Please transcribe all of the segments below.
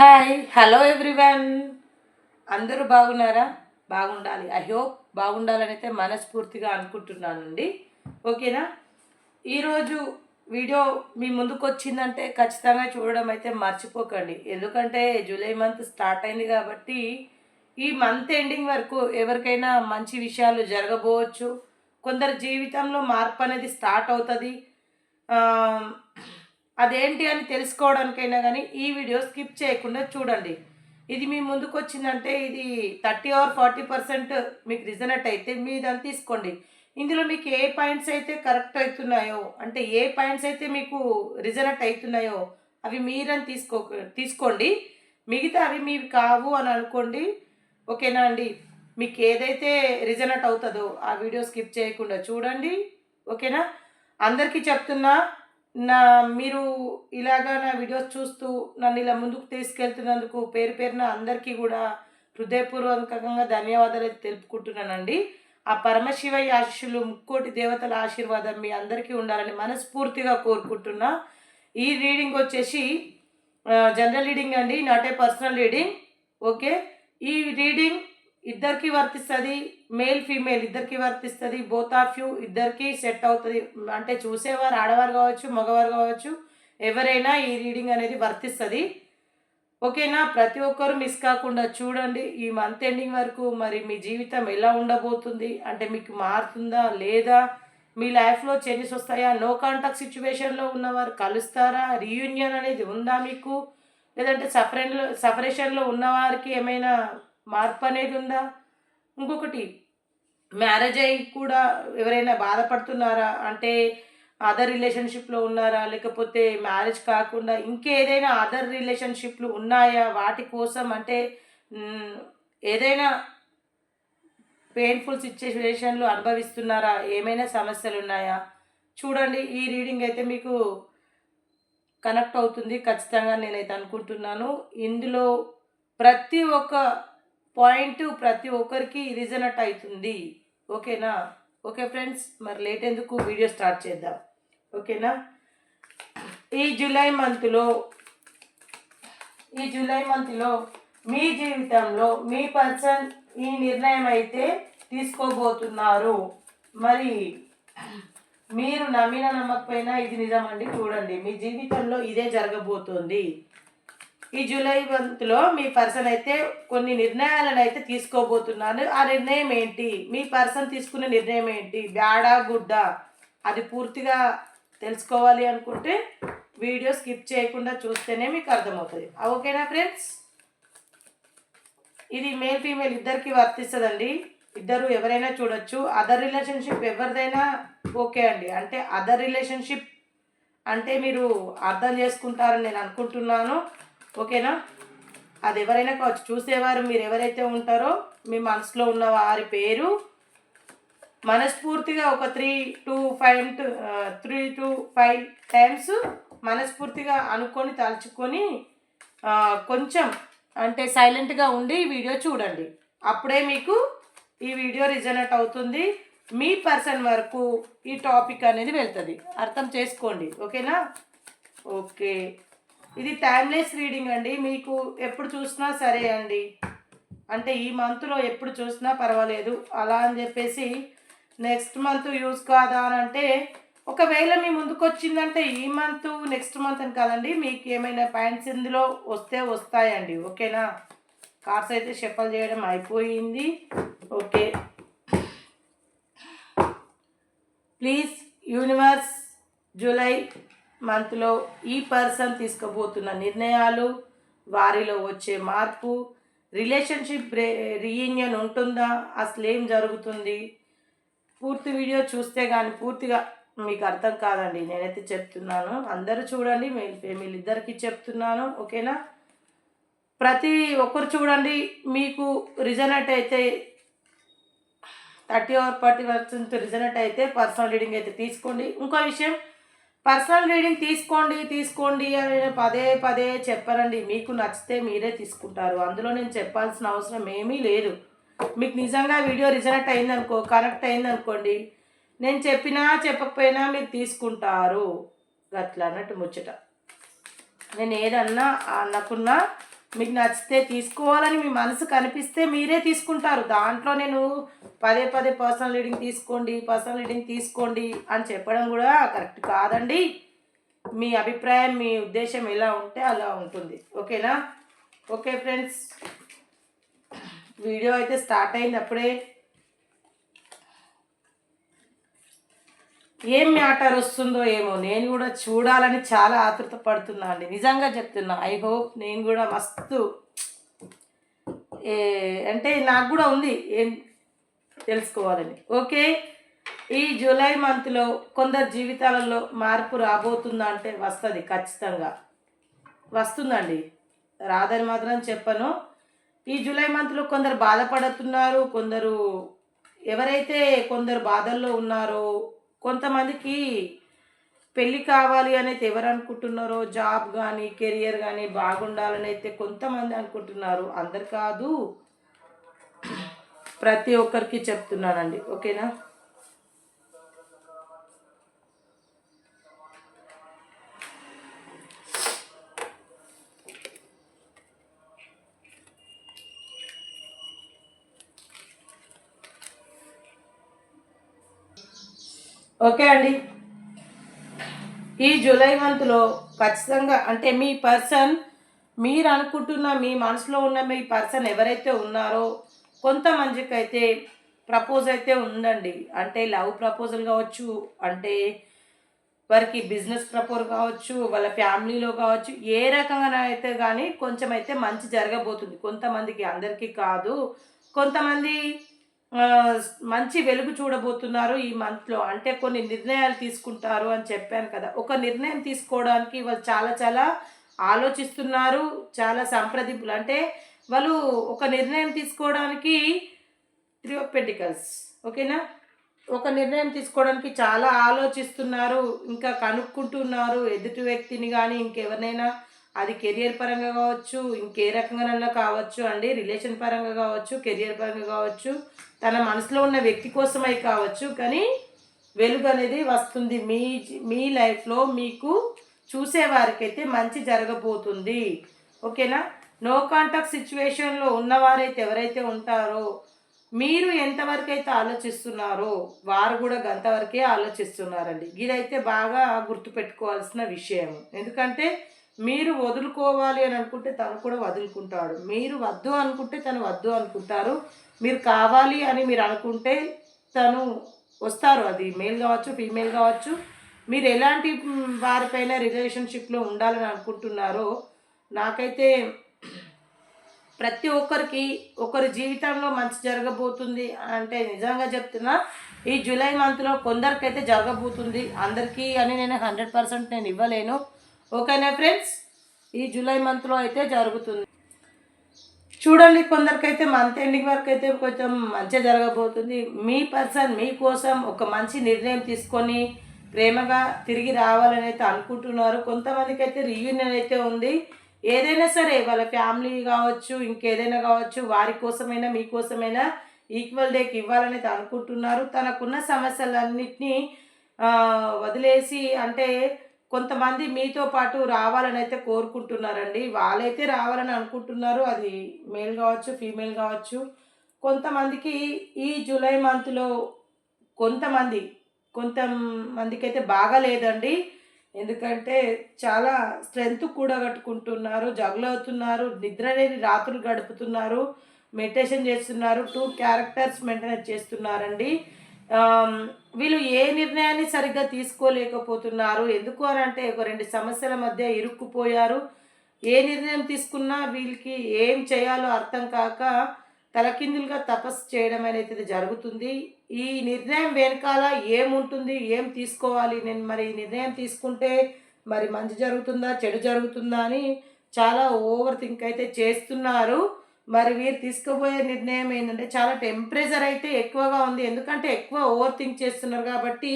Hi hello everyone అందరూ బాగున్నారా? బాగుండాలి. ఐ హోప్ బాగుండాలని అయితే మనస్ఫూర్తిగా అనుకుంటున్నానండి. ఓకేనా? ఈరోజు వీడియో మీ ముందుకు వచ్చిందంటే ఖచ్చితంగా చూడడం అయితే మర్చిపోకండి. ఎందుకంటే జూలై మంత్ స్టార్ట్ అయింది కాబట్టి ఈ మంత్ ఎండింగ్ వరకు ఎవరికైనా మంచి విషయాలు జరగబోవచ్చు. కొందరి జీవితంలో మార్పు అనేది స్టార్ట్ అవుతుంది. అదేంటి అని తెలుసుకోవడానికైనా కానీ ఈ వీడియో స్కిప్ చేయకుండా చూడండి. ఇది మీ ముందుకు వచ్చిందంటే ఇది థర్టీ ఆర్ ఫార్టీ పర్సెంట్ మీకు రిజనెట్ అయితే మీదని తీసుకోండి. ఇందులో మీకు ఏ పాయింట్స్ అయితే కరెక్ట్ అవుతున్నాయో అంటే ఏ పాయింట్స్ అయితే మీకు రిజనెట్ అవుతున్నాయో అవి మీరని తీసుకో తీసుకోండి. మిగతా అవి మీవి కావు అని అనుకోండి ఓకేనా అండి? మీకు ఏదైతే రిజనెట్ అవుతుందో ఆ వీడియో స్కిప్ చేయకుండా చూడండి ఓకేనా? అందరికీ చెప్తున్నా నా మీరు ఇలాగా నా వీడియోస్ చూస్తూ నన్ను ఇలా ముందుకు తీసుకెళ్తున్నందుకు పేరు పేరున అందరికీ కూడా హృదయపూర్వకంగా ధన్యవాదాలు తెలుపుకుంటున్నానండి. ఆ పరమశివయ్య ఆశీస్సులు ముక్కోటి దేవతల ఆశీర్వాదం మీ అందరికీ ఉండాలని మనస్ఫూర్తిగా కోరుకుంటున్నా. ఈ రీడింగ్ వచ్చేసి జనరల్ రీడింగ్ అండి not a personal reading. Okay? ఈ రీడింగ్ ఇద్దరికి వర్తిస్తుంది. మేల్ ఫీమేల్ ఇద్దరికి వర్తిస్తుంది. బోత్ ఆఫ్ యూ ఇద్దరికి సెట్ అవుతుంది. అంటే చూసేవారు ఆడవారు కావచ్చు మగవారు కావచ్చు ఎవరైనా ఈ రీడింగ్ అనేది వర్తిస్తుంది. ఓకేనా? ప్రతి ఒక్కరు మిస్ కాకుండా చూడండి ఈ మంత్ ఎండింగ్ వరకు మరి మీ జీవితం ఎలా ఉండబోతుంది? అంటే మీకు మారుతుందా లేదా? మీ లైఫ్లో చేంజెస్ వస్తాయా? నో కాంటాక్ట్ సిచ్యువేషన్లో ఉన్నవారు కలుస్తారా? రీయూనియన్ అనేది ఉందా మీకు? లేదంటే సపరేషన్లో సపరేషన్లో ఉన్నవారికి ఏమైనా మార్పు అనేది ఉందా? ఇంకొకటి మ్యారేజ్ అయ్యి కూడా ఎవరైనా బాధపడుతున్నారా? అంటే అదర్ రిలేషన్షిప్లో ఉన్నారా? లేకపోతే మ్యారేజ్ కాకుండా ఇంకేదైనా అదర్ రిలేషన్షిప్లు ఉన్నాయా? వాటి కోసం అంటే ఏదైనా పెయిన్ఫుల్ సిచ్యువేషన్లు అనుభవిస్తున్నారా? ఏమైనా సమస్యలు ఉన్నాయా? చూడండి ఈ రీడింగ్ అయితే మీకు కనెక్ట్ అవుతుంది ఖచ్చితంగా నేనైతే అనుకుంటున్నాను. ఇందులో ప్రతి ఒక్క పాయింట్ ప్రతి ఒక్కరికి రిజనట్ అవుతుంది. ఓకేనా? ఓకే ఫ్రెండ్స్ మరి లేట్ ఎందుకు? వీడియో స్టార్ట్ చేద్దాం. ఓకేనా? ఈ జూలై మంత్లో ఈ జూలై మంత్లో మీ జీవితంలో మీ పర్సన్ ఈ నిర్ణయం అయితే తీసుకోబోతున్నారు. మరి మీరు నమ్మిన నమ్మకపోయినా ఇది నిజమండి చూడండి. మీ జీవితంలో ఇదే జరగబోతోంది. ఈ జూలై మంత్లో మీ పర్సన్ అయితే కొన్ని నిర్ణయాలను అయితే తీసుకోబోతున్నారు ఆ నిర్ణయం ఏంటి? మీ పర్సన్ తీసుకునే నిర్ణయం ఏంటి? బ్యాడా గుడ్డా అది పూర్తిగా తెలుసుకోవాలి అనుకుంటే వీడియో స్కిప్ చేయకుండా చూస్తేనే మీకు అర్థమవుతుంది. ఓకేనా ఫ్రెండ్స్? ఇది మేల్ ఫీమేల్ ఇద్దరికి వర్తిస్తుందండి. ఇద్దరు ఎవరైనా చూడొచ్చు. అదర్ రిలేషన్షిప్ ఎవరిదైనా ఓకే అండి. అంటే అదర్ రిలేషన్షిప్ అంటే మీరు అర్థం చేసుకుంటారని నేను అనుకుంటున్నాను. ఓకేనా? అది ఎవరైనా కావచ్చు చూసేవారు మీరు ఎవరైతే ఉంటారో మీ మనసులో ఉన్న వారి పేరు మనస్ఫూర్తిగా ఒక three two five three two five times మనస్ఫూర్తిగా అనుకొని తలుచుకొని కొంచెం అంటే సైలెంట్గా ఉండి ఈ వీడియో చూడండి. అప్పుడే మీకు ఈ వీడియో రిజనెట్ అవుతుంది. మీ పర్సన్ వరకు ఈ టాపిక్ అనేది వెళ్తుంది. అర్థం చేసుకోండి. ఓకేనా? ఓకే. ఇది టైమ్లెస్ రీడింగ్ అండి. మీకు ఎప్పుడు చూసినా సరే అండి. అంటే ఈ మంత్లో ఎప్పుడు చూసినా పర్వాలేదు. అలా అని చెప్పేసి నెక్స్ట్ మంత్ యూజ్ కాదా అని అంటే ఒకవేళ మీ ముందుకు వచ్చిందంటే ఈ మంత్ నెక్స్ట్ మంత్ అని కాదండి. మీకు ఏమైనా పాయింట్స్ ఇందులో వస్తే వస్తాయండి. ఓకేనా? కార్స్ అయితే షఫల్ చేయడం అయిపోయింది. ఓకే. ప్లీజ్ యూనివర్స్ జూలై మంత్లో ఈ పర్సన్ తీసుకోబోతున్న నిర్ణయాలు వారిలో వచ్చే మార్పు రిలేషన్షిప్ రీయూనియన్ ఉంటుందా అసలు ఏం జరుగుతుంది? పూర్తి వీడియో చూస్తే కానీ పూర్తిగా మీకు అర్థం కాదండి. నేనైతే చెప్తున్నాను. అందరూ చూడండి మీ ఫ్యామిలీ ఇద్దరికి చెప్తున్నాను ఓకేనా? ప్రతి ఒక్కరు చూడండి మీకు రిజనెట్ అయితే thirty or forty percent resonate అయితే పర్సనల్ రీడింగ్ అయితే తీసుకోండి. ఇంకో విషయం పర్సనల్ రీడింగ్ తీసుకోండి తీసుకోండి అని పదే పదే చెప్పరండి. మీకు నచ్చితే మీరే తీసుకుంటారు. అందులో నేను చెప్పాల్సిన అవసరం ఏమీ లేదు. మీకు నిజంగా వీడియో రిజనెక్ట్ అయిందనుకో కరెక్ట్ అయిందనుకోండి నేను చెప్పినా చెప్పకపోయినా మీరు తీసుకుంటారు. అట్లా అన్నట్టు ముచ్చట. నేను ఏదన్నా నాకున్న మీకు నచ్చితే తీసుకోవాలని మీ మనసు కనిపిస్తే మీరే తీసుకుంటారు. దాంట్లో నేను పదే పదే పర్సనల్ రీడింగ్ తీసుకోండి పర్సనల్ రీడింగ్ తీసుకోండి అని చెప్పడం కూడా కరెక్ట్ కాదండి. మీ అభిప్రాయం మీ ఉద్దేశం ఎలా ఉంటే అలా ఉంటుంది. ఓకేనా? Okay friends. వీడియో అయితే స్టార్ట్ అయింది ఏం మ్యాటర్ వస్తుందో ఏమో నేను కూడా చూడాలని చాలా ఆతృత పడుతున్నా అండి నిజంగా చెప్తున్నా ఐ హోప్ నేను కూడా మస్తు ఏ అంటే నాకు కూడా ఉంది ఏం తెలుసుకోవాలని. ఓకే? ఈ జూలై మంత్లో కొందరు జీవితాలలో మార్పు రాబోతుందా అంటే వస్తుంది ఖచ్చితంగా. వస్తుందండి. రాదని మాత్రం చెప్పను. ఈ జూలై మంత్లో కొందరు బాధపడుతున్నారు కొందరు ఎవరైతే కొందరు బాధల్లో ఉన్నారో కొంతమందికి పెళ్ళి కావాలి అనేది ఎవరు అనుకుంటున్నారో జాబ్ కానీ కెరియర్ కానీ బాగుండాలని అయితే కొంతమంది అనుకుంటున్నారు. అందరు కాదు. ప్రతి ఒక్కరికి చెప్తున్నానండి. ఓకేనా? ఓకే అండి. ఈ జూలై మంత్లో ఖచ్చితంగా అంటే మీ పర్సన్ మీరు అనుకుంటున్న మీ మనసులో ఉన్న మీ పర్సన్ ఎవరైతే ఉన్నారో కొంతమందికి అయితే ప్రపోజ్ అయితే ఉందండి. అంటే లవ్ ప్రపోజల్ కావచ్చు అంటే వారికి బిజినెస్ ప్రపోజ్ కావచ్చు వాళ్ళ ఫ్యామిలీలో కావచ్చు ఏ రకంగా అయితే కానీ కొంచెం అయితే మంచి జరగబోతుంది. కొంతమందికి అందరికీ కాదు. కొంతమంది మంచి వెలుగు చూడబోతున్నారు ఈ మంత్లో అంటే కొన్ని నిర్ణయాలు తీసుకుంటారు అని చెప్పాను కదా. ఒక నిర్ణయం తీసుకోవడానికి వాళ్ళు చాలా చాలా ఆలోచిస్తున్నారు చాలా సంప్రదింపులు. అంటే వాళ్ళు ఒక నిర్ణయం తీసుకోవడానికి త్రీ ఆఫ్ పెంటికల్స్ ఓకేనా? ఒక నిర్ణయం తీసుకోవడానికి చాలా ఆలోచిస్తున్నారు ఇంకా కనుక్కుంటున్నారు ఎదుటి వ్యక్తిని కానీ ఇంకెవరినైనా అది కెరియర్ పరంగా కావచ్చు ఇంకే రకంగానన్నా కావచ్చు అండి. రిలేషన్ పరంగా కావచ్చు కెరియర్ పరంగా కావచ్చు తన మనసులో ఉన్న వ్యక్తి కోసమై కావచ్చు. కానీ వెలుగు అనేది వస్తుంది. మీ మీ లైఫ్లో మీకు చూసేవారికైతే మంచి జరగబోతుంది. ఓకేనా? నో కాంటాక్ట్ సిచ్యువేషన్లో ఉన్నవారైతే ఎవరైతే ఉంటారో మీరు ఎంతవరకు అయితే ఆలోచిస్తున్నారో వారు కూడా గంతవరకే ఆలోచిస్తున్నారండి. ఇదైతే బాగా గుర్తుపెట్టుకోవాల్సిన విషయం. ఎందుకంటే మీరు వదులుకోవాలి అని అనుకుంటే తను కూడా వదులుకుంటాడు. మీరు వద్దు అనుకుంటే తను వద్దు అనుకుంటారు. మీరు కావాలి అని మీరు అనుకుంటే తను వస్తారు. అది మేల్ కావచ్చు ఫీమేల్ కావచ్చు. మీరు ఎలాంటి వారిపైన రిలేషన్షిప్లో ఉండాలని అనుకుంటున్నారో నాకైతే ప్రతి ఒక్కరికి ఒకరి జీవితంలో మంచి జరగబోతుంది అంటే నిజంగా చెప్తున్నా ఈ జూలై మంత్లో కొందరికైతే జరగబోతుంది. అందరికీ అని నేను హండ్రెడ్ పర్సెంట్ నేను ఇవ్వలేను. ఓకేనా ఫ్రెండ్స్? ఈ జూలై మంత్లో అయితే జరుగుతుంది. చూడండి కొందరికైతే మంత్ ఎండింగ్ వరకు అయితే కొంచెం మంచిగా జరగబోతుంది. మీ పర్సన్ మీకోసం ఒక మంచి నిర్ణయం తీసుకొని ప్రేమగా తిరిగి రావాలని అయితే అనుకుంటున్నారు. కొంతమందికి అయితే రీయూనియన్ అయితే ఉంది. ఏదైనా సరే వాళ్ళ ఫ్యామిలీ కావచ్చు ఇంకేదైనా కావచ్చు వారి కోసమైనా మీకోసమైనా ఈక్వల్ డేకి ఇవ్వాలని అయితే అనుకుంటున్నారు. తనకున్న సమస్యలన్నింటినీ వదిలేసి అంటే కొంతమంది మీతో పాటు రావాలని అయితే కోరుకుంటున్నారండి. వాళ్ళైతే రావాలని అనుకుంటున్నారు. అది మేల్ కావచ్చు ఫీమేల్ కావచ్చు. కొంతమందికి ఈ జూలై మంత్లో కొంతమంది కొంతమందికి అయితే బాగాలేదండి. ఎందుకంటే చాలా స్ట్రెంత్ కూడా కట్టుకుంటున్నారు జగులవుతున్నారు నిద్ర లేని రాత్రులు గడుపుతున్నారు మెడిటేషన్ చేస్తున్నారు టూ క్యారెక్టర్స్ మెయింటైన్ చేస్తున్నారండి. వీళ్ళు ఏ నిర్ణయాన్ని సరిగ్గా తీసుకోలేకపోతున్నారు? ఎందుకు అని అంటే ఒక రెండు సమస్యల మధ్య ఇరుక్కుపోయారు. ఏ నిర్ణయం తీసుకున్నా వీళ్ళకి ఏం చేయాలో అర్థం కాక తలకిందులుగా తపస్సు చేయడం అనేది జరుగుతుంది. ఈ నిర్ణయం వెనకాల ఏముంటుంది? ఏం తీసుకోవాలి? నేను మరి ఈ నిర్ణయం తీసుకుంటే మరి మంచి జరుగుతుందా? చెడు జరుగుతుందా అని చాలా ఓవర్ థింక్ అయితే చేస్తున్నారు. మరి వీరు తీసుకోబోయే నిర్ణయం ఏంటంటే చాలా టెంపరేచర్ అయితే ఎక్కువగా ఉంది. ఎందుకంటే ఎక్కువ ఓవర్ థింక్ చేస్తున్నారు కాబట్టి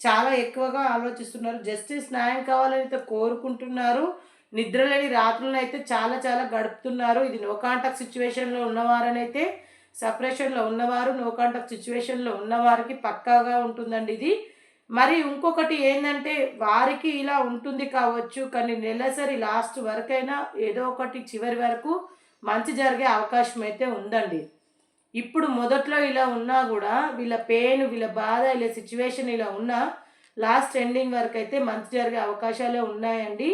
చాలా ఎక్కువగా ఆలోచిస్తున్నారు. జస్టిస్ న్యాయం కావాలని అయితే కోరుకుంటున్నారు. నిద్రలేని రాత్రులను అయితే చాలా చాలా గడుపుతున్నారు. ఇది నో కాంటాక్ట్ సిచ్యువేషన్లో ఉన్నవారని అయితే సపరేషన్లో ఉన్నవారు నో కాంటాక్ట్ సిచ్యువేషన్లో ఉన్నవారికి పక్కాగా ఉంటుందండి ఇది. మరి ఇంకొకటి ఏంటంటే వారికి ఇలా ఉంటుంది కావచ్చు కానీ నెలసరి లాస్ట్ వరకైనా ఏదో ఒకటి చివరి వరకు మంచి జరిగే అవకాశం అయితే ఉందండి. ఇప్పుడు మొదట్లో ఇలా ఉన్నా కూడా వీళ్ళ పెయిన్ వీళ్ళ బాధ వీళ్ళ సిచ్యువేషన్ ఇలా ఉన్నా లాస్ట్ ఎండింగ్ వరకు అయితే మంచి జరిగే అవకాశాలే ఉన్నాయండి.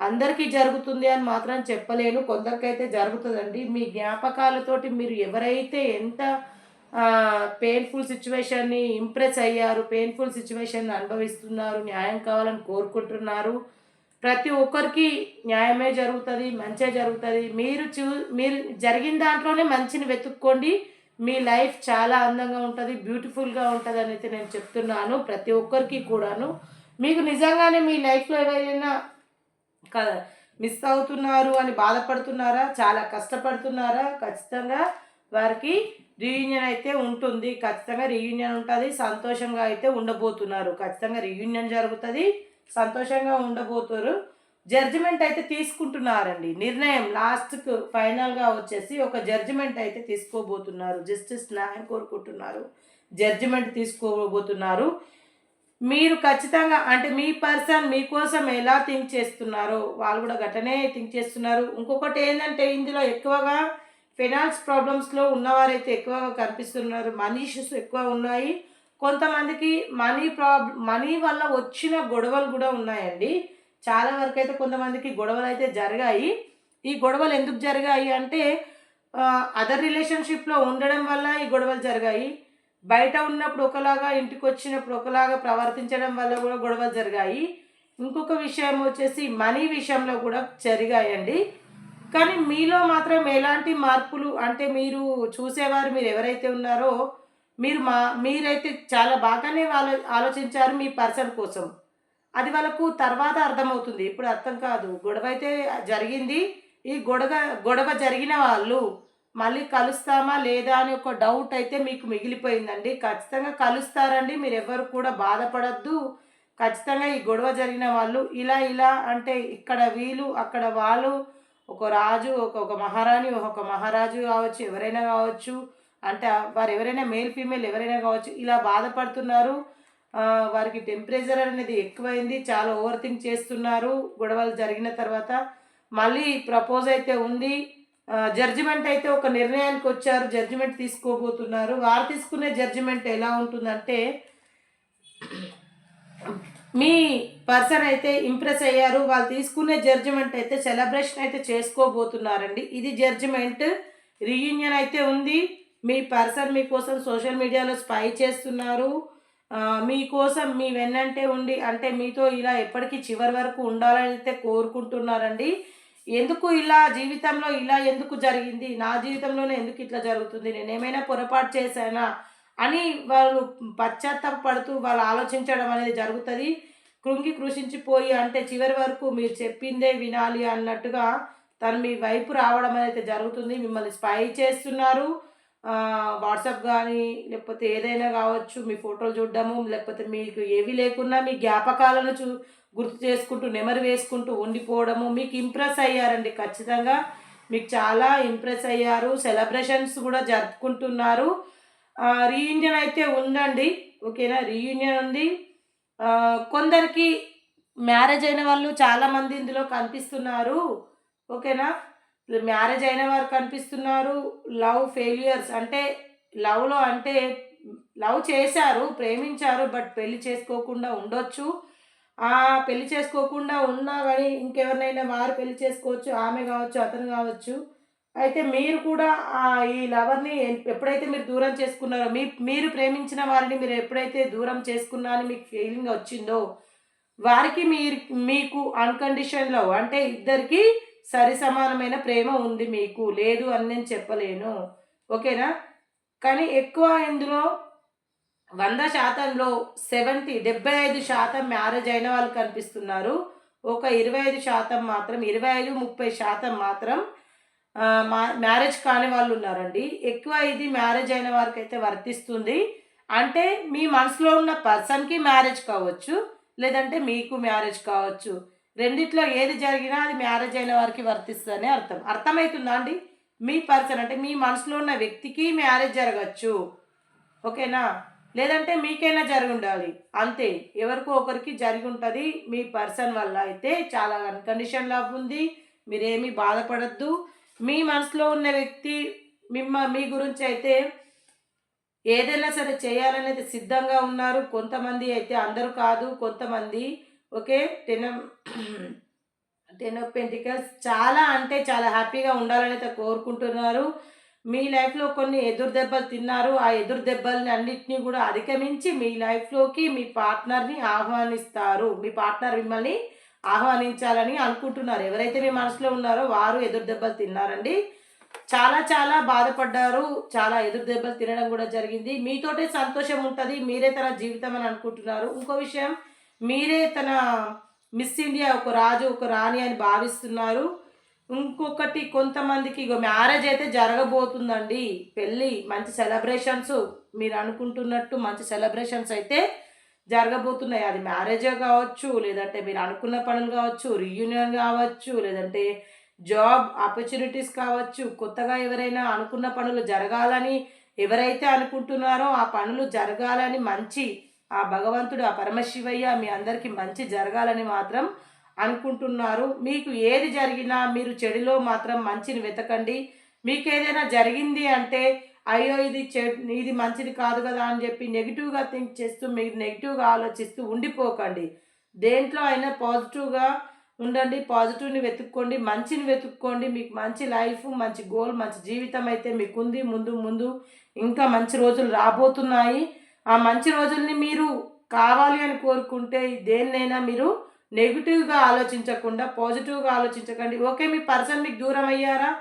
అందరికీ జరుగుతుంది అని మాత్రం చెప్పలేను. కొందరికైతే జరుగుతుందండి. మీ జ్ఞాపకాలతోటి మీరు ఎవరైతే ఎంత పెయిన్ఫుల్ సిచ్యువేషన్ని ఇంప్రెస్ అయ్యారు పెయిన్ఫుల్ సిచ్యువేషన్ అనుభవిస్తున్నారు న్యాయం కావాలని కోరుకుంటున్నారు ప్రతి ఒక్కరికి న్యాయమే జరుగుతుంది మంచే జరుగుతుంది. మీరు చూ మీరు జరిగిన దాంట్లోనే మంచిని వెతుక్కోండి. మీ లైఫ్ చాలా అందంగా ఉంటుంది బ్యూటిఫుల్గా ఉంటుంది అని అయితే నేను చెప్తున్నాను ప్రతి ఒక్కరికి కూడాను. మీకు నిజంగానే మీ లైఫ్లో ఎవరైనా కదా మిస్ అవుతున్నారు అని బాధపడుతున్నారా చాలా కష్టపడుతున్నారా ఖచ్చితంగా వారికి రీయూనియన్ అయితే ఉంటుంది. ఖచ్చితంగా రీయూనియన్ ఉంటుంది సంతోషంగా అయితే ఉండబోతున్నారు. ఖచ్చితంగా రీయూనియన్ జరుగుతుంది. సంతోషంగా ఉండబోతారు. జడ్జిమెంట్ అయితే తీసుకుంటున్నారండి. నిర్ణయం లాస్ట్కు ఫైనల్గా వచ్చేసి ఒక జడ్జిమెంట్ అయితే తీసుకోబోతున్నారు. జస్టిస్ న్యాయం కోరుకుంటున్నారు. జడ్జిమెంట్ తీసుకోబోతున్నారు. మీరు ఖచ్చితంగా అంటే మీ పర్సన్ మీకోసం ఎలా థింక్ చేస్తున్నారో వాళ్ళు కూడా గట్టనే థింక్ చేస్తున్నారు. ఇంకొకటి ఏంటంటే ఇందులో ఎక్కువగా ఫైనాన్స్ ప్రాబ్లమ్స్లో ఉన్నవారైతే ఎక్కువగా కనిపిస్తున్నారు. మనీ ఇష్యూస్ ఎక్కువ ఉన్నాయి. కొంతమందికి మనీ ప్రాబ్ మనీ వల్ల వచ్చిన గొడవలు కూడా ఉన్నాయండి. చాలా వరకు అయితే కొంతమందికి గొడవలు అయితే జరిగాయి. ఈ గొడవలు ఎందుకు జరిగాయి అంటే అదర్ రిలేషన్షిప్లో ఉండడం వల్ల ఈ గొడవలు జరిగాయి. బయట ఉన్నప్పుడు ఒకలాగా ఇంటికి వచ్చినప్పుడు ఒకలాగా ప్రవర్తించడం వల్ల కూడా గొడవలు జరిగాయి. ఇంకొక విషయం వచ్చేసి మనీ విషయంలో కూడా జరిగాయండి. కానీ మీలో మాత్రం ఎలాంటి మార్పులు అంటే మీరు చూసేవారు మీరు ఎవరైతే ఉన్నారో మీరు మా మీరైతే చాలా బాగానే ఆలో ఆలోచించారు మీ పర్సన్ కోసం. అది వాళ్ళకు తర్వాత అర్థమవుతుంది. ఇప్పుడు అర్థం కాదు. గొడవ అయితే జరిగింది. ఈ గొడవ గొడవ జరిగిన వాళ్ళు మళ్ళీ కలుస్తామా లేదా అని ఒక డౌట్ అయితే మీకు మిగిలిపోయిందండి. ఖచ్చితంగా కలుస్తారండి. మీరు ఎవరు కూడా బాధపడద్దు. ఖచ్చితంగా ఈ గొడవ జరిగిన వాళ్ళు ఇలా ఇలా అంటే ఇక్కడ వీళ్ళు అక్కడ వాళ్ళు ఒక రాజు ఒక ఒక మహారాణి ఒక మహారాజు కావచ్చు ఎవరైనా కావచ్చు అంటే వారు ఎవరైనా మేల్ ఫీమేల్ ఎవరైనా కావచ్చు ఇలా బాధపడుతున్నారు. వారికి టెంపరేచర్ అనేది ఎక్కువైంది చాలా ఓవర్ థింక్ చేస్తున్నారు. గొడవలు జరిగిన తర్వాత మళ్ళీ ప్రపోజ్ అయితే ఉంది. జడ్జిమెంట్ అయితే ఒక నిర్ణయానికి వచ్చారు జడ్జిమెంట్ తీసుకోబోతున్నారు. వారు తీసుకునే జడ్జిమెంట్ ఎలా ఉంటుందంటే మీ పర్సన్ అయితే ఇంప్రెస్ అయ్యారు వాళ్ళు తీసుకునే జడ్జిమెంట్ అయితే సెలబ్రేషన్ అయితే చేసుకోబోతున్నారండి. ఇది జడ్జిమెంట్ రీయూనియన్ అయితే ఉంది. మీ పర్సన్ మీకోసం సోషల్ మీడియాలో స్పై చేస్తున్నారు. మీకోసం మీ వెన్నంటే ఉండి అంటే మీతో ఇలా ఎప్పటికీ చివరి వరకు ఉండాలని అయితే కోరుకుంటున్నారండి. ఎందుకు ఇలా జీవితంలో ఇలా ఎందుకు జరిగింది? నా జీవితంలోనే ఎందుకు ఇట్లా జరుగుతుంది? నేను ఏమైనా పొరపాటు చేశానా? అని వాళ్ళు పశ్చాత్తాపడుతూ వాళ్ళు ఆలోచించడం అనేది జరుగుతుంది. కృంగి కృషించిపోయి అంటే చివరి వరకు మీరు చెప్పిందే వినాలి అన్నట్టుగా తను మీ వైపు రావడం అనేది జరుగుతుంది. మిమ్మల్ని స్పై చేస్తున్నారు. వాట్సాప్ కానీ లేకపోతే ఏదైనా కావచ్చు మీ ఫోటోలు చూడడము లేకపోతే మీకు ఏవి లేకున్నా మీ జ్ఞాపకాలను చూ గుర్తు చేసుకుంటూ నెమరు వేసుకుంటూ ఉండిపోవడము మీకు ఇంప్రెస్ అయ్యారండి ఖచ్చితంగా. మీకు చాలా ఇంప్రెస్ అయ్యారు. సెలబ్రేషన్స్ కూడా జరుపుకుంటున్నారు. రీయూనియన్ అయితే ఉందండి. ఓకేనా? రీయూనియన్ ఉంది. కొందరికి మ్యారేజ్ అయిన వాళ్ళు చాలామంది ఇందులో కనిపిస్తున్నారు. ఓకేనా? మ్యారేజ్ అయిన వారు కనిపిస్తున్నారు. లవ్ ఫెయిలియర్స్ అంటే లవ్లో అంటే లవ్ చేశారు ప్రేమించారు బట్ పెళ్ళి చేసుకోకుండా ఉండొచ్చు. పెళ్ళి చేసుకోకుండా ఉన్నా కానీ ఇంకెవరినైనా వారు పెళ్ళి చేసుకోవచ్చు ఆమె కావచ్చు అతను కావచ్చు. అయితే మీరు కూడా ఈ లవర్ని ఎప్పుడైతే మీరు దూరం చేసుకున్నారో మీ మీరు ప్రేమించిన వారిని మీరు ఎప్పుడైతే దూరం చేసుకున్నా అని మీకు ఫీలింగ్ వచ్చిందో వారికి మీరు మీకు అన్కండిషన్ లవ్ అంటే ఇద్దరికి సరి సమానమైన ప్రేమ ఉంది మీకు. లేదు అని నేను చెప్పలేను. ఓకేనా? కానీ ఎక్కువ ఇందులో వంద శాతంలో సెవెంటీ డెబ్బై ఐదు శాతం మ్యారేజ్ అయిన వాళ్ళు కనిపిస్తున్నారు. ఒక ఇరవై ఐదు శాతం మాత్రం ఇరవై ఐదు ముప్పై శాతం మాత్రం మ్యారేజ్ కాని వాళ్ళు ఉన్నారండి. ఎక్కువ ఇది మ్యారేజ్ అయిన వారికి అయితే వర్తిస్తుంది. అంటే మీ మనసులో ఉన్న పర్సన్కి మ్యారేజ్ కావచ్చు లేదంటే మీకు మ్యారేజ్ కావచ్చు. రెండిట్లో ఏది జరిగినా అది మ్యారేజ్ అయిన వారికి వర్తిస్తుందని అర్థం. అర్థమవుతుందా అండి? మీ పర్సన్ అంటే మీ మనసులో ఉన్న వ్యక్తికి మ్యారేజ్ జరగచ్చు. ఓకేనా? లేదంటే మీకైనా జరిగి ఉండాలి. అంతే. ఎవరికో ఒకరికి జరిగి ఉంటుంది. మీ పర్సన్ వల్ల అయితే చాలా అన్కండిషన్ లవ్ ఉంది. మీరేమీ బాధపడద్దు. మీ మనసులో ఉన్న వ్యక్తి మిమ్మ మీ గురించి అయితే ఏదైనా సరే చేయాలనేది సిద్ధంగా ఉన్నారు. కొంతమంది అయితే అందరూ కాదు. కొంతమంది okay? Ten ten of pentacles చాలా అంటే చాలా హ్యాపీగా ఉండాలని అయితే కోరుకుంటున్నారు. మీ లైఫ్లో కొన్ని ఎదురు దెబ్బలు తిన్నారు. ఆ ఎదురు దెబ్బలని అన్నిటినీ కూడా అధిగమించి మీ లైఫ్లోకి మీ పార్ట్నర్ని ఆహ్వానిస్తారు. మీ పార్ట్నర్ మిమ్మల్ని ఆహ్వానించాలని అనుకుంటున్నారు. ఎవరైతే మీ మనసులో ఉన్నారో వారు ఎదురు దెబ్బలు తిన్నారండి. చాలా చాలా బాధపడ్డారు. చాలా ఎదురు దెబ్బలు తినడం కూడా జరిగింది. మీతోటే సంతోషం ఉంటుంది. మీరే తన జీవితం అని అనుకుంటున్నారు. ఇంకో విషయం మీరే తన మిస్ ఇండియా ఒక రాజు ఒక రాణి అని భావిస్తున్నారు. ఇంకొకటి కొంతమందికి ఇగో మ్యారేజ్ అయితే జరగబోతుందండి. పెళ్ళి మంచి సెలబ్రేషన్స్ మీరు అనుకుంటున్నట్టు మంచి సెలబ్రేషన్స్ అయితే జరగబోతున్నాయి. అది మ్యారేజే కావచ్చు లేదంటే మీరు అనుకున్న పనులు కావచ్చు రీయూనియన్ కావచ్చు లేదంటే జాబ్ ఆపర్చునిటీస్ కావచ్చు. కొత్తగా ఎవరైనా అనుకున్న పనులు జరగాలని ఎవరైతే అనుకుంటున్నారో ఆ పనులు జరగాలని మంచి ఆ భగవంతుడు ఆ పరమశివయ్య మీ అందరికీ మంచి జరగాలని మాత్రం అనుకుంటున్నారు. మీకు ఏది జరిగినా మీరు చెడులో మాత్రం మంచిని వెతకండి. మీకు ఏదైనా జరిగింది అంటే అయ్యో ఇది చె ఇది మంచిది కాదు కదా అని చెప్పి నెగిటివ్గా థింక్ చేస్తూ మీరు నెగిటివ్గా ఆలోచిస్తూ ఉండిపోకండి. దేంట్లో అయినా పాజిటివ్గా ఉండండి పాజిటివ్ని వెతుక్కోండి మంచిని వెతుక్కోండి. మీకు మంచి లైఫ్ మంచి గోల్ మంచి జీవితం అయితే మీకు ఉంది ముందు ముందు ఇంకా మంచి రోజులు రాబోతున్నాయి. ఆ మంచి రోజుల్ని మీరు కావాలి అని కోరుకుంటే దేన్నైనా మీరు నెగిటివ్గా ఆలోచించకుండా పాజిటివ్గా ఆలోచించకండి. ఓకే మీ పర్సన్ మీకు దూరం అయ్యారా?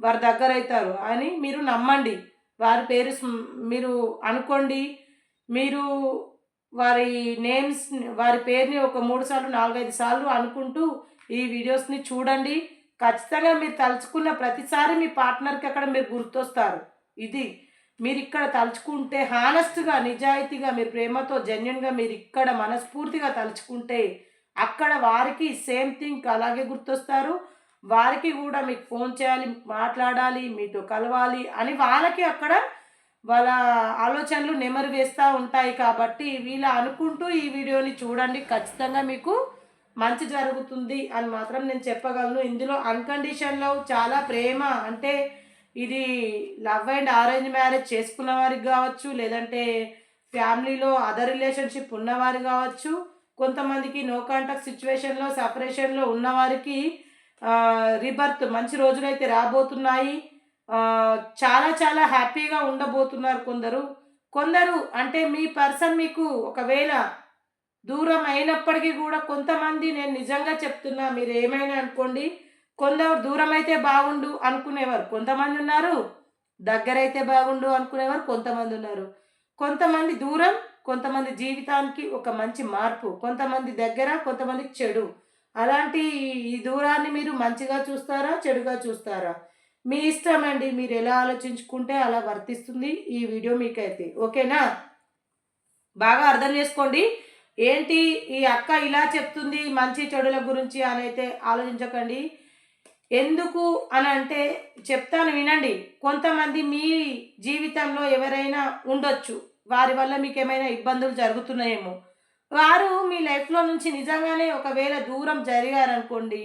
వారి దగ్గర అవుతారు. అని మీరు నమ్మండి. వారి పేరు మీరు అనుకోండి. మీరు వారి నేమ్స్ వారి పేరుని ఒక మూడు సార్లు నాలుగైదు సార్లు అనుకుంటూ ఈ వీడియోస్ని చూడండి. ఖచ్చితంగా మీరు తలుచుకున్న ప్రతిసారి మీ పార్ట్నర్కి అక్కడ మీరు గుర్తొస్తారు. ఇది మీరు ఇక్కడ తలుచుకుంటే హానెస్ట్గా నిజాయితీగా మీరు ప్రేమతో జెన్యున్గా మీరు ఇక్కడ మనస్ఫూర్తిగా తలుచుకుంటే అక్కడ వారికి సేమ్ థింగ్ అలాగే గుర్తొస్తారు. వారికి కూడా మీకు ఫోన్ చేయాలి మాట్లాడాలి మీతో కలవాలి అని వాళ్ళకి అక్కడ వాళ్ళ ఆలోచనలు నెమరు వేస్తూ ఉంటాయి కాబట్టి వీళ్ళ అనుకుంటూ ఈ వీడియోని చూడండి. ఖచ్చితంగా మీకు మంచి జరుగుతుంది అని మాత్రం నేను చెప్పగలను. ఇందులో అన్కండిషన్ లవ్ చాలా ప్రేమ అంటే ఇది లవ్ అండ్ అరేంజ్ మ్యారేజ్ చేసుకున్న వారికి కావచ్చు లేదంటే ఫ్యామిలీలో అదర్ రిలేషన్షిప్ ఉన్నవారు కావచ్చు. కొంతమందికి నో కాంటాక్ట్ సిచ్యువేషన్లో సపరేషన్లో ఉన్నవారికి రిబర్త్ మంచి రోజులు అయితే రాబోతున్నాయి చాలా చాలా హ్యాపీగా ఉండబోతున్నారు కొందరు. కొందరు అంటే మీ పర్సన్ మీకు ఒకవేళ దూరం అయినప్పటికీ కూడా కొంతమంది నేను నిజంగా చెప్తున్నా మీరు ఏమైనా అనుకోండి కొందరు దూరం అయితే బాగుండు అనుకునేవారు. కొంతమంది ఉన్నారు దగ్గర అయితే బాగుండు అనుకునేవారు కొంతమంది ఉన్నారు. కొంతమంది దూరం కొంతమంది జీవితానికి ఒక మంచి మార్పు. కొంతమంది దగ్గర కొంతమందికి చెడు. అలాంటి ఈ దూరాన్ని మీరు మంచిగా చూస్తారా చెడుగా చూస్తారా? మీ ఇష్టం అండి. మీరు ఎలా ఆలోచించుకుంటే అలా వర్తిస్తుంది ఈ వీడియో మీకైతే. ఓకేనా? బాగా అర్థం చేసుకోండి. ఏంటి ఈ అక్క ఇలా చెప్తుంది మంచి చెడుల గురించి అని అయితే ఆలోచించకండి. ఎందుకు అని అంటే చెప్తాను వినండి. కొంతమంది మీ జీవితంలో ఎవరైనా ఉండొచ్చు. వారి వల్ల మీకు ఏమైనా ఇబ్బందులు జరుగుతున్నాయేమో. వారు మీ లైఫ్లో నుంచి నిజంగానే ఒకవేళ దూరం జరిగారనుకోండి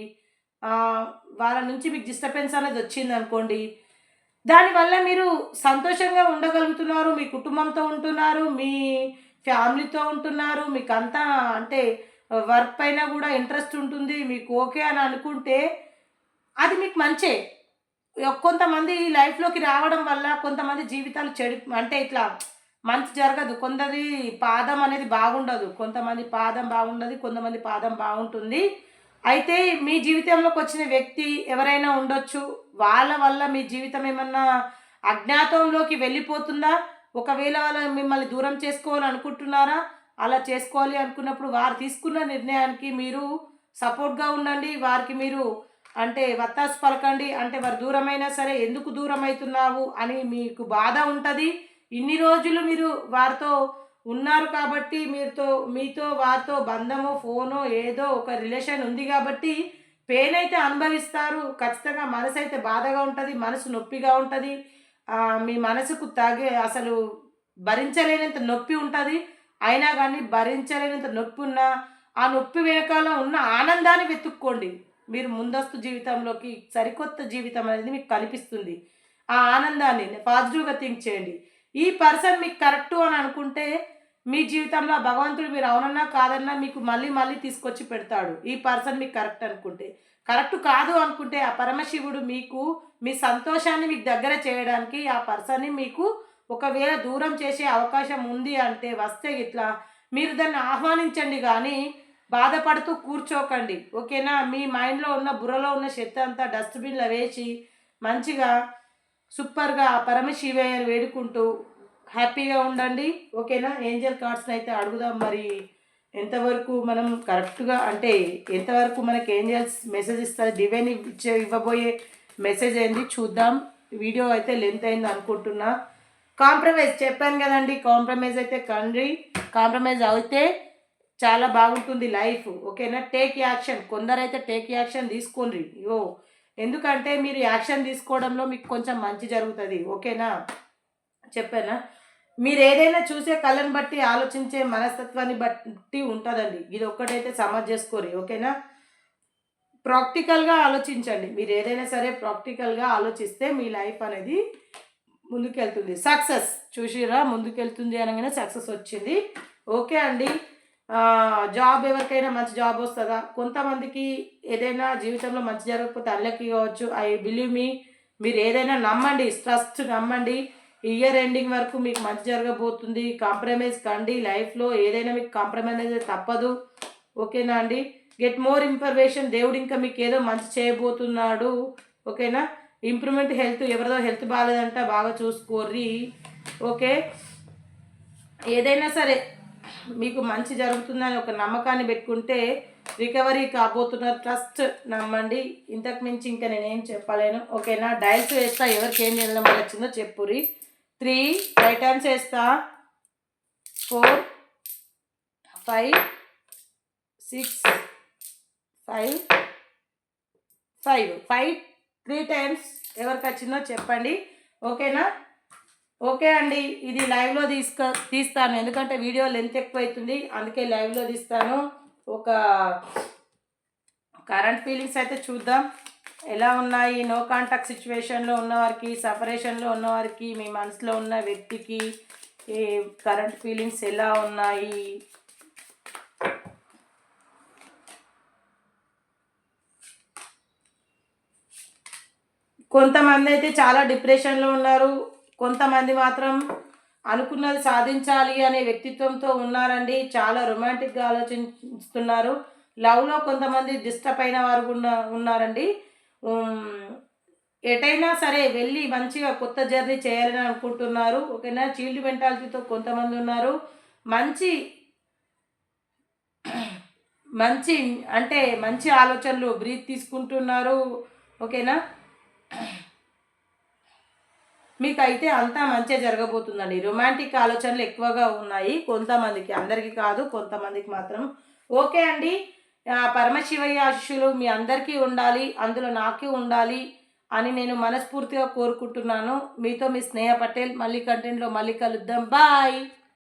వాళ్ళ నుంచి మీకు డిస్టర్బెన్స్ అనేది వచ్చింది అనుకోండి దానివల్ల మీరు సంతోషంగా ఉండగలుగుతున్నారు మీ కుటుంబంతో ఉంటున్నారు మీ ఫ్యామిలీతో ఉంటున్నారు మీకు అంతా అంటే వర్క్ పైన కూడా ఇంట్రెస్ట్ ఉంటుంది మీకు ఓకే అని అనుకుంటే అది మీకు మంచే. కొంతమంది లైఫ్లోకి రావడం వల్ల కొంతమంది జీవితాలు చెడు అంటే ఇట్లా మంచి జరగదు. కొందరి పాదం అనేది బాగుండదు. కొంతమంది పాదం బాగుండదు కొంతమంది పాదం బాగుంటుంది. అయితే మీ జీవితంలోకి వచ్చిన వ్యక్తి ఎవరైనా ఉండొచ్చు. వాళ్ళ వల్ల మీ జీవితం ఏమన్నా అజ్ఞాతంలోకి వెళ్ళిపోతుందా? ఒకవేళ వాళ్ళ మిమ్మల్ని దూరం చేసుకోవాలి అనుకుంటున్నారా? అలా చేసుకోవాలి అనుకున్నప్పుడు వారు తీసుకున్న నిర్ణయానికి మీరు సపోర్ట్గా ఉండండి. వారికి మీరు అంటే వత్తాసు పలకండి. అంటే వారు దూరమైనా సరే ఎందుకు దూరం అవుతున్నావు అని మీకు బాధ ఉంటుంది. ఇన్ని రోజులు మీరు వారితో ఉన్నారు కాబట్టి మీరుతో మీతో వారితో బంధమో ఫోనో ఏదో ఒక రిలేషన్ ఉంది కాబట్టి పెయిన్ అయితే అనుభవిస్తారు. ఖచ్చితంగా మనసు అయితే బాధగా ఉంటుంది మనసు నొప్పిగా ఉంటుంది. మీ మనసుకు తగే అసలు భరించలేనంత నొప్పి ఉంటుంది. అయినా కానీ భరించలేనంత నొప్పి ఉన్న ఆ నొప్పి వెనకాల ఉన్న ఆనందాన్ని వెతుక్కోండి. మీరు ముందస్తు జీవితంలోకి సరికొత్త జీవితం అనేది మీకు కనిపిస్తుంది ఆ ఆనందాన్ని పాజిటివ్గా థింక్ చేయండి. ఈ పర్సన్ మీకు కరెక్టు అని అనుకుంటే మీ జీవితంలో భగవంతుడు మీరు అవునన్నా కాదన్నా మీకు మళ్ళీ మళ్ళీ తీసుకొచ్చి పెడతాడు. ఈ పర్సన్ మీకు కరెక్ట్ అనుకుంటే. కరెక్ట్ కాదు అనుకుంటే ఆ పరమశివుడు మీకు మీ సంతోషాన్ని మీకు దగ్గర చేయడానికి ఆ పర్సన్ని మీకు ఒకవేళ దూరం చేసే అవకాశం ఉంది అంటే వస్తే ఇట్లా మీరు దాన్ని ఆహ్వానించండి కానీ బాధపడుతూ కూర్చోకండి. ఓకేనా? మీ మైండ్లో ఉన్న బుర్రలో ఉన్న శక్తి అంతా డస్ట్బిన్లో వేసి మంచిగా సూపర్గా పరమశివయ్యని వేడుకుంటూ హ్యాపీగా ఉండండి. ఓకేనా? ఏంజల్ కార్డ్స్ని అయితే అడుగుదాం మరి. ఎంతవరకు మనం కరెక్ట్గా అంటే ఎంతవరకు మనకి ఏంజల్స్ మెసేజ్ ఇస్తారు? డివైన్ ఇచ్చే ఇవ్వబోయే మెసేజ్ ఏంది? చూద్దాం. వీడియో అయితే లెంత్ అయింది అనుకుంటున్నా. కాంప్రమైజ్ చెప్పాను కదండి. కాంప్రమైజ్ అయితే కండ్రి కాంప్రమైజ్ అయితే చాలా బాగుంటుంది లైఫ్ ఓకేనా? Take action. కొందరైతే టేక్ యాక్షన్ తీసుకోండి. యో ఎందుకంటే మీరు యాక్షన్ తీసుకోవడంలో మీకు కొంచెం మంచి జరుగుతుంది ఓకేనా? చెప్పానా? మీరు ఏదైనా చూసే కళ్ళని బట్టి ఆలోచించే మనస్తత్వాన్ని బట్టి ఉంటుందండి. ఇది ఒక్కటైతే సమజ్ చేసుకోరి ఓకేనా? ప్రాక్టికల్గా ఆలోచించండి. మీరు ఏదైనా సరే ప్రాక్టికల్గా ఆలోచిస్తే మీ లైఫ్ అనేది ముందుకెళ్తుంది. సక్సెస్ చూసిరా ముందుకెళ్తుంది అనగానే సక్సెస్ వచ్చింది. ఓకే అండి. జాబ్ ఎవరికైనా మంచి జాబ్ వస్తుందా? కొంతమందికి ఏదైనా జీవితంలో మంచి జరగకపోతే అల్లకి కావచ్చు. ఐ బిలీవ్ మీ మీరు ఏదైనా నమ్మండి ట్రస్ట్ నమ్మండి. ఇయర్ ఎండింగ్ వరకు మీకు మంచి జరగబోతుంది. కాంప్రమైజ్ కండి లైఫ్లో. ఏదైనా మీకు కాంప్రమైజ్ అయితే తప్పదు. ఓకేనా అండి? Get more information. దేవుడు ఇంకా మీకు ఏదో మంచి చేయబోతున్నాడు. ఓకేనా? ఇంప్రూవ్మెంట్ హెల్త్ ఎవరిదో హెల్త్ బాగాలేదంట బాగా చూసుకోర్రి. ఓకే? ఏదైనా సరే మీకు మంచి జరుగుతుందని ఒక నమ్మకాన్ని పెట్టుకుంటే రికవరీ కాబోతున్నారు. ట్రస్ట్ నమ్మండి. ఇంతకు మించి ఇంకా నేనేం చెప్పలేను. ఓకేనా? డైల్స్ వేస్తా. ఎవరికి ఏం వెళ్ళడం వచ్చిందో చెప్పురి. త్రీ ఫైవ్ టైమ్స్ వేస్తా. Four five six five five. Five three times ఎవరికి వచ్చిందో చెప్పండి. ఓకేనా? ఓకే అండి ఇది లైవ్లో తీసుక తీస్తాను. ఎందుకంటే వీడియో లెంత్ ఎక్కువ అవుతుంది అందుకే లైవ్లో తీస్తాను. ఒక కరెంట్ ఫీలింగ్స్ అయితే చూద్దాం. ఎలా ఉన్నాయి? నో కాంటాక్ట్ సిచ్యువేషన్లో ఉన్నవారికి సపరేషన్లో ఉన్నవారికి మీ మనసులో ఉన్న వ్యక్తికి ఈ కరెంట్ ఫీలింగ్స్ ఎలా ఉన్నాయి? కొంతమంది అయితే చాలా డిప్రెషన్లో ఉన్నారు. కొంతమంది మాత్రం అనుకున్నది సాధించాలి అనే వ్యక్తిత్వంతో ఉన్నారండి. చాలా రొమాంటిక్గా ఆలోచిస్తున్నారు. లవ్లో కొంతమంది డిస్టర్బ్ అయిన వారు ఉన్నారండి. ఎటైనా సరే వెళ్ళి మంచిగా కొత్త జర్నీ చేయాలని అనుకుంటున్నారు. ఓకేనా? చీల్డ్ మెంటాలిటీతో కొంతమంది ఉన్నారు. మంచి మంచి అంటే మంచి ఆలోచనలు బ్రీత్ తీసుకుంటున్నారు. ఓకేనా? మీకు అయితే అంతా మంచిగా జరగబోతుందండి. రొమాంటిక్ ఆలోచనలు ఎక్కువగా ఉన్నాయి. కొంతమందికి అందరికీ కాదు కొంతమందికి మాత్రం. ఓకే అండి. పరమశివయ్య ఆశిష్యులు మీ అందరికీ ఉండాలి అందులో నాకే ఉండాలి అని నేను మనస్ఫూర్తిగా కోరుకుంటున్నాను. మీతో మీ స్నేహ పటేల్ మళ్ళీ కంటెంట్లో మళ్ళీ కలుద్దాం. బాయ్!